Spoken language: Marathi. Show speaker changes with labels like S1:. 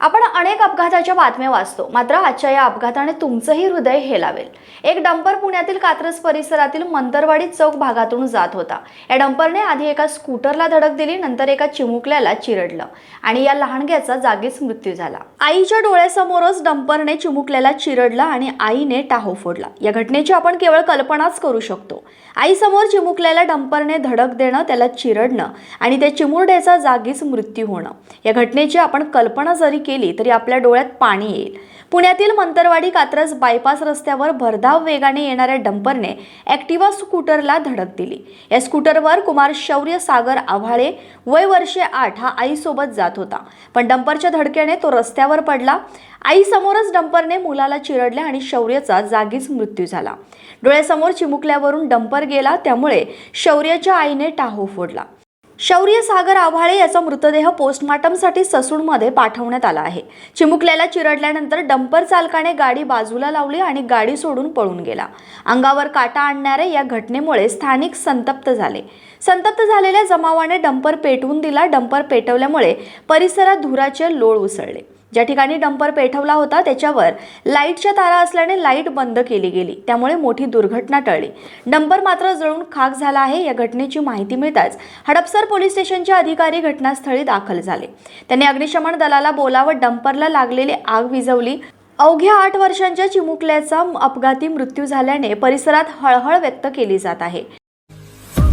S1: आपण अनेक अपघाताच्या बातम्या वाचतो. मात्र आजच्या या अपघाताने तुमचंही हृदय हेलावेल. एक डंपर पुण्यातील कात्रज परिसरातील मंतरवाडी चौक भागातून जात होता. या डंपरने आधी एका स्कूटरला धडक दिली नंतर एका चिमुकल्याला चिरडलं आणि या लहानग्याचा जागीच मृत्यू झाला. आईच्या डोळ्यासमोरच डंपरने चिमुकल्याला चिरडलं आणि आईने टाहो फोडला. या घटनेची आपण केवळ कल्पनाच करू शकतो. आईसमोर चिमुकल्याला डंपरने धडक देणं त्याला चिरडणं आणि त्या चिमुरड्याचा जागीच मृत्यू होणं. या घटनेची आपण कल्पना जरी केली तरी आपल्या डोळ्यात पाणी येईल. पुण्यातील मंतरवाडी कात्रज बायपास रस्त्यावर भरधाव वेगाने येणाऱ्या डंपरने ॲक्टिवा स्कूटरला धडक दिली. या स्कूटरवर कुमार शौर्य सागर आव्हाळे वय वर्षे आठ हा आईसोबत जात होता. पण डंपरच्या धडक्याने तो रस्त्यावर पडला. आईसमोरच डंपरने मुलाला चिरडले आणि शौर्यचा जागीच मृत्यू झाला. डोळ्यासमोर चिमुकल्यावरून डंपर गेला त्यामुळे शौर्याच्या आईने टाहो फोडला. शौर्य सागर आव्हाळे याचा मृतदेह पोस्टमार्टमसाठी ससूनमध्ये पाठवण्यात आला आहे. चिमुकल्याला चिरडल्यानंतर डंपर चालकाने गाडी बाजूला लावली आणि गाडी सोडून पळून गेला. अंगावर काटा आणणाऱ्या या घटनेमुळे स्थानिक संतप्त झाले. संतप्त झालेल्या जमावाने डंपर पेटवून दिला. डंपर पेटवल्यामुळे परिसरात धुराचे लोळ उसळले. ज्या ठिकाणी डंपर पेठवला होता त्याच्यावर लाईटच्या तारा असल्याने लाइट बंद केली गेली. त्यामुळे मोठी दुर्घटना टळली. डंपर मात्र जळून खाक झाला आहे या घटनेची माहिती मिळताच हडपसर पोलीस स्टेशनचे अधिकारी घटनास्थळी दाखल झाले. त्यांनी अग्निशमन दलाला बोलावत डंपरला लागलेली आग विझवली. अवघ्या आठ वर्षांच्या चिमुकल्याचा अपघाती मृत्यू झाल्याने परिसरात हळहळ व्यक्त केली जात आहे.